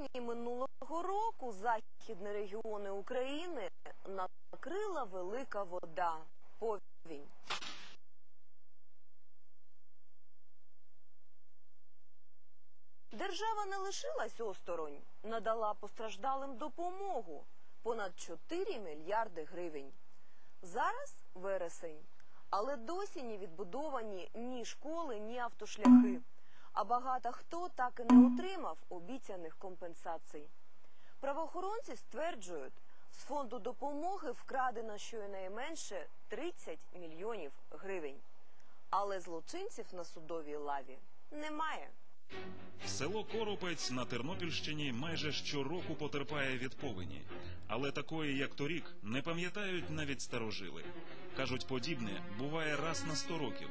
жовтні минулого року західні регіони України накрила велика вода. Повінь. Держава не лишилась осторонь, надала постраждалим допомогу понад 4 мільярди гривень. Зараз вересень, але досі не відбудовані ні школи, ні автошляхи. А багато хто так і не отримав обіцяних компенсацій. Правоохоронці стверджують, з фонду допомоги вкрадено щонайменше 30 мільйонів гривень. Але злочинців на судовій лаві немає. Село Коропець на Тернопільщині майже щороку потерпає від повені, але такої, як торік, не пам'ятають навіть старожили. Кажуть, подібне буває раз на сто років.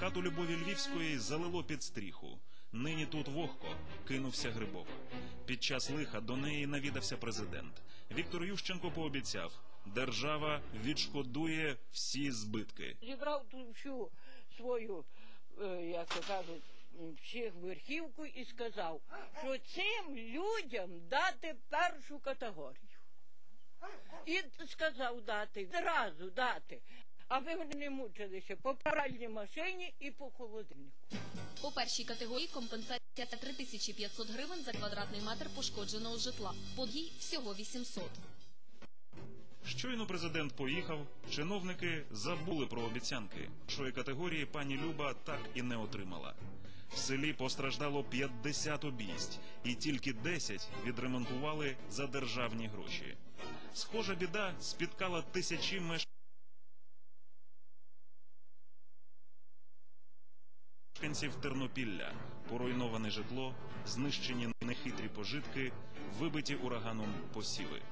Хату Любові Львівської залило під стріху. Нині тут вогко кинувся грибок. Під час лиха до неї навідався президент. Віктор Ющенко пообіцяв, держава відшкодує всі збитки. зібрав всю свою, е, як то кажуть, всіх верхівку і сказав, що цим людям дати першу категорію. І сказав дати, зразу дати, аби вони не мучилися по пральній машині і по холодильнику. По першій категорії компенсація 3500 гривень за квадратний метр пошкодженого житла. По другій – всього 800. Щойно президент поїхав, чиновники забули про обіцянки. Шої категорії пані Люба так і не отримала. В селі постраждало 50 обійсть, і тільки 10 відремонтували за державні гроші. Схожа біда спіткала тисячі мешканців Тернопілля. Поруйноване житло, знищені нехитрі пожитки, вибиті ураганом посіви.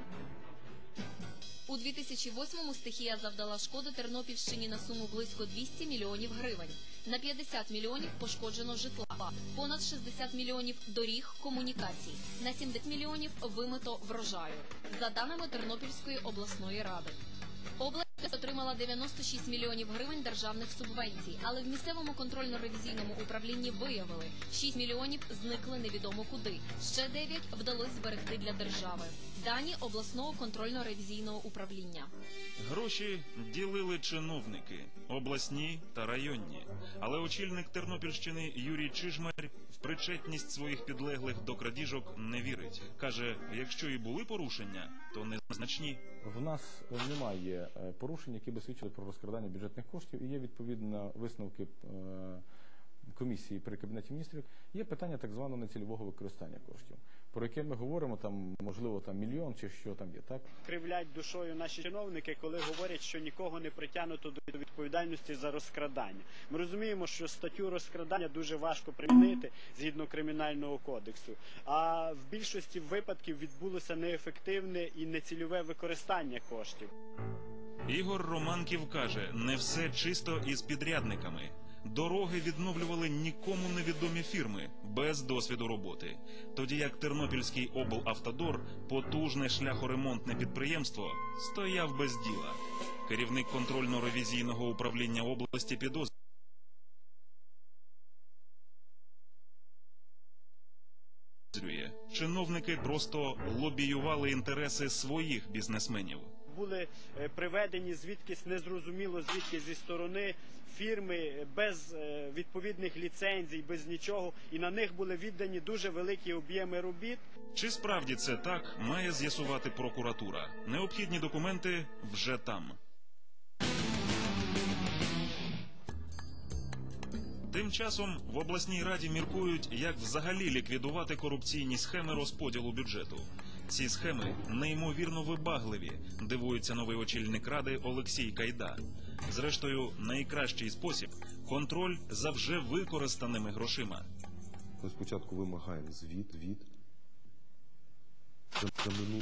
У 2008-му стихія завдала шкоди Тернопільщині на суму близько 200 мільйонів гривень. На 50 мільйонів пошкоджено житла, понад 60 мільйонів доріг, комунікацій, на 70 мільйонів вимито врожаю. За даними Тернопільської обласної ради. Область отримала 96 мільйонів гривень державних субвенцій, але в місцевому контрольно-ревізійному управлінні виявили 6 мільйонів зникли невідомо куди. Ще 9 вдалося зберегти для держави. Дані обласного контрольно-ревізійного управління. Гроші ділили чиновники, обласні та районні. Але очільник Тернопільщини Юрій Чижмарь в причетність своїх підлеглих до крадіжок не вірить. Каже, якщо і були порушення, то незначні. В нас немає е, порушень, які би свідчили про розкрадання бюджетних коштів, і є відповідно висновки е, комісії при кабінеті міністрів. Є питання так званого нецільового використання коштів, про яке ми говоримо там, можливо, там мільйон чи що там є, так кривлять душою наші чиновники, коли говорять, що нікого не притягнуто до відповідальності за розкрадання. Ми розуміємо, що статтю розкрадання дуже важко примінити згідно кримінального кодексу. А в більшості випадків відбулося неефективне і нецільове використання коштів. Ігор Романків каже, не все чисто із підрядниками. Дороги відновлювали нікому невідомі фірми без досвіду роботи. Тоді як Тернопільський облавтодор, потужне шляхоремонтне підприємство, стояв без діла. Керівник контрольно-ревізійного управління області підозрює. Чиновники просто лобіювали інтереси своїх бізнесменів. Були е, приведені звідкись незрозуміло звідки зі сторони фірми е, без е, відповідних ліцензій, без нічого, і на них були віддані дуже великі об'єми робіт. Чи справді це так, має з'ясувати прокуратура. Необхідні документи вже там. Тим часом в обласній раді міркують, як взагалі ліквідувати корупційні схеми розподілу бюджету. Ці схеми неймовірно вибагливі, дивується новий очільник ради Олексій Кайда. Зрештою, найкращий спосіб контроль за вже використаними грошима. Ми спочатку вимагаємо звіт від за,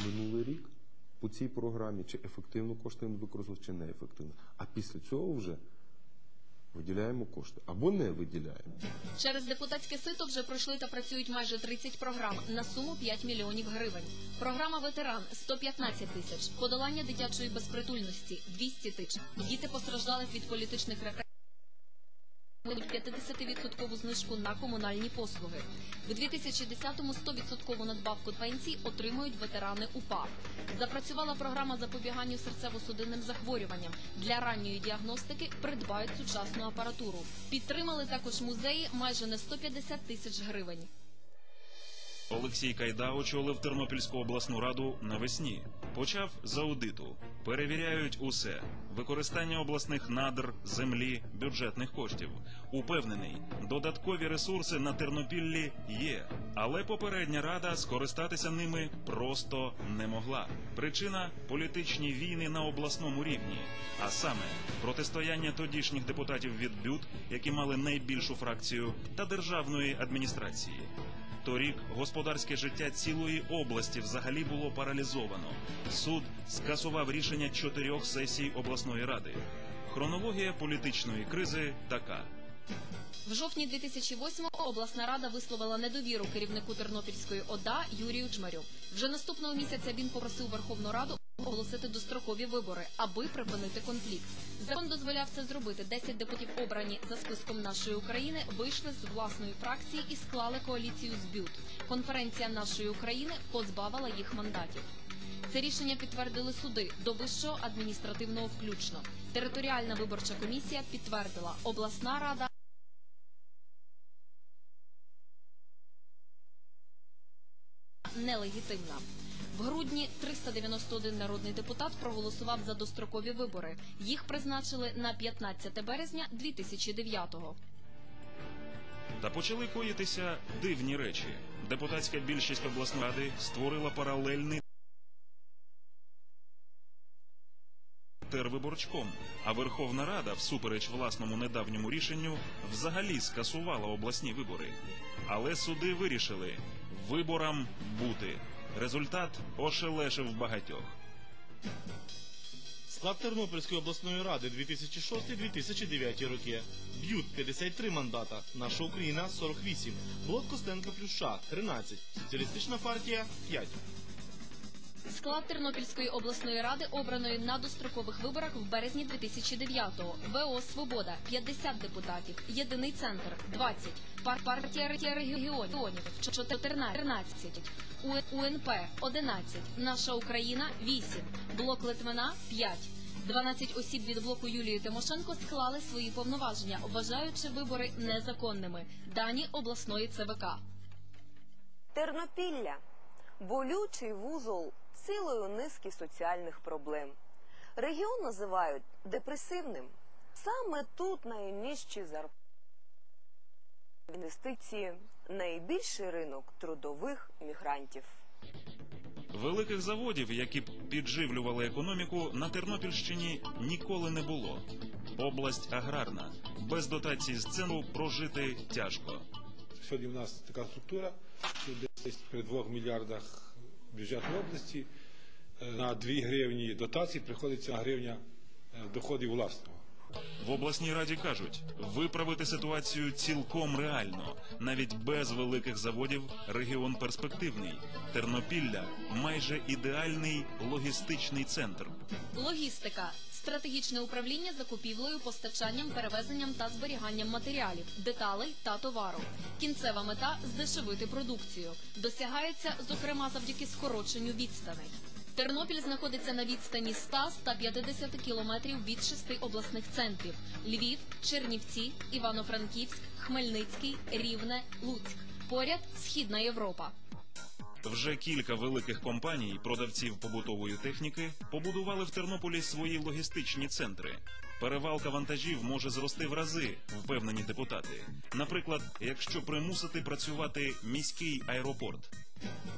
минулий, рік по цій програмі, чи ефективно кошти він використав, чи неефективно. А після цього вже виділяємо кошти або не виділяємо. Через депутатське сито вже пройшли та працюють майже 30 програм на суму 5 мільйонів гривень. Програма ветеран 115 тисяч, подолання дитячої безпритульності 200 тисяч. Діти постраждали від політичних репресій. 50% знижку на комунальні послуги. В 2010-му 100% надбавку пенсій отримують ветерани УПА. Запрацювала програма запобіганню серцево-судинним захворюванням. Для ранньої діагностики придбають сучасну апаратуру. Підтримали також музеї майже на 150 тисяч гривень. Олексій Кайда очолив Тернопільську обласну раду навесні. Почав з аудиту. Перевіряють усе: використання обласних надр, землі, бюджетних коштів. Упевнений, додаткові ресурси на Тернопіллі є, але попередня рада скористатися ними просто не могла. Причина політичні війни на обласному рівні, а саме протистояння тодішніх депутатів від БЮТ, які мали найбільшу фракцію, та державної адміністрації. Торік господарське життя цілої області взагалі було паралізовано. Суд скасував рішення чотирьох сесій обласної ради. Хронологія політичної кризи така. В жовтні 2008-го обласна рада висловила недовіру керівнику Тернопільської ОДА Юрію Джмарю. Вже наступного місяця він попросив Верховну Раду оголосити дострокові вибори, аби припинити конфлікт. Закон дозволяв це зробити. 10 депутатів обрані за списком нашої України вийшли з власної фракції і склали коаліцію з БЮТ. Конференція нашої України позбавила їх мандатів. Це рішення підтвердили суди до вищого адміністративного включно. Територіальна виборча комісія підтвердила, обласна рада нелегітимна. В грудні 391 народний депутат проголосував за дострокові вибори. Їх призначили на 15 березня 2009-го. Та почали коїтися дивні речі. Депутатська більшість обласної ради створила паралельний тервиборчком, а Верховна Рада, всупереч власному недавньому рішенню, взагалі скасувала обласні вибори. Але суди вирішили виборам бути. Результат ошелешив багатьох. Склад Тернопільської обласної ради 2006-2009 роки. Б'ют 53 мандата. Наша Україна 48. Блок Костенка плюс США 13. Соціалістична партія 5. Склад Тернопільської обласної ради обраної на дострокових виборах в березні 2009-го. ВО «Свобода» – 50 депутатів. Єдиний центр – 20. Пар партія Ре- регіонів – 14. У- УНП – 11. Наша Україна – 8. Блок Литвина – 5. 12 осіб від блоку Юлії Тимошенко склали свої повноваження, вважаючи вибори незаконними. Дані обласної ЦВК. Тернопілля болючий вузол цілою низки соціальних проблем. Регіон називають депресивним. Саме тут найнижчі зарплати інвестиції, найбільший ринок трудових мігрантів. Великих заводів, які б підживлювали економіку, на Тернопільщині ніколи не було. Область аграрна. Без дотацій з центру прожити тяжко. Сьогодні в нас така структура, що десь при 2 мільярдах бюджету області е, на 2 гривні дотації приходиться гривня е, доходів власного. В обласній раді кажуть, виправити ситуацію цілком реально. Навіть без великих заводів регіон перспективний. Тернопілля майже ідеальний логістичний центр. Логістика стратегічне управління закупівлею, постачанням, перевезенням та зберіганням матеріалів, деталей та товару. Кінцева мета здешевити продукцію. Досягається, зокрема, завдяки скороченню відстаней. Тернопіль знаходиться на відстані 100-150 кілометрів від шести обласних центрів: Львів, Чернівці, Івано-Франківськ, Хмельницький, Рівне, Луцьк. Поряд Східна Європа. Вже кілька великих компаній, продавців побутової техніки, побудували в Тернополі свої логістичні центри. Перевалка вантажів може зрости в рази, впевнені депутати. Наприклад, якщо примусити працювати міський аеропорт.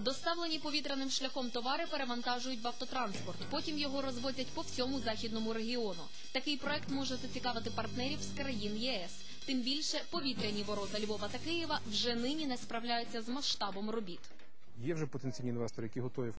Доставлені повітряним шляхом товари перевантажують в автотранспорт. Потім його розвозять по всьому західному регіону. Такий проект може зацікавити партнерів з країн ЄС. Тим більше повітряні ворота Львова та Києва вже нині не справляються з масштабом робіт. Є вже потенційні інвестори, які готові